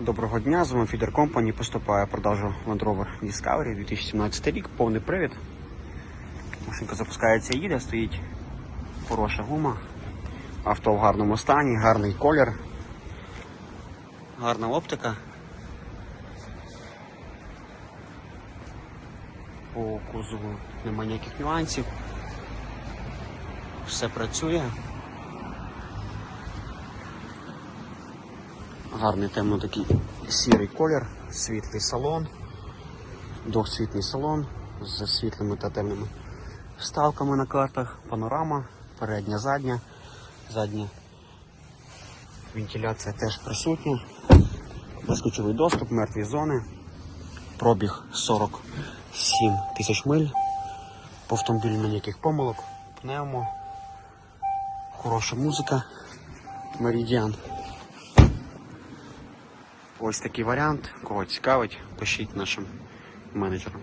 Доброго дня, з вами Feeder Company. Поступає продажу Land Rover Discovery 2017 рік, повний привід. Машинка запускається їде, стоїть хороша гума. Авто в гарному стані, гарний колір, гарна оптика. По кузову немає ніяких нюансів. Все працює. Гарний темно такий сірий колір, світлий салон, двохсвітний салон з світлими та темними вставками на картах, панорама, передня, задня, задня вентиляція теж присутня, безключовий доступ, мертві зони, пробіг 47 тисяч миль, по автомобілю ніяких помилок, пневмо, хороша музика, меридіан. Ось такий варіант. Кого цікавить, пишіть нашим менеджерам.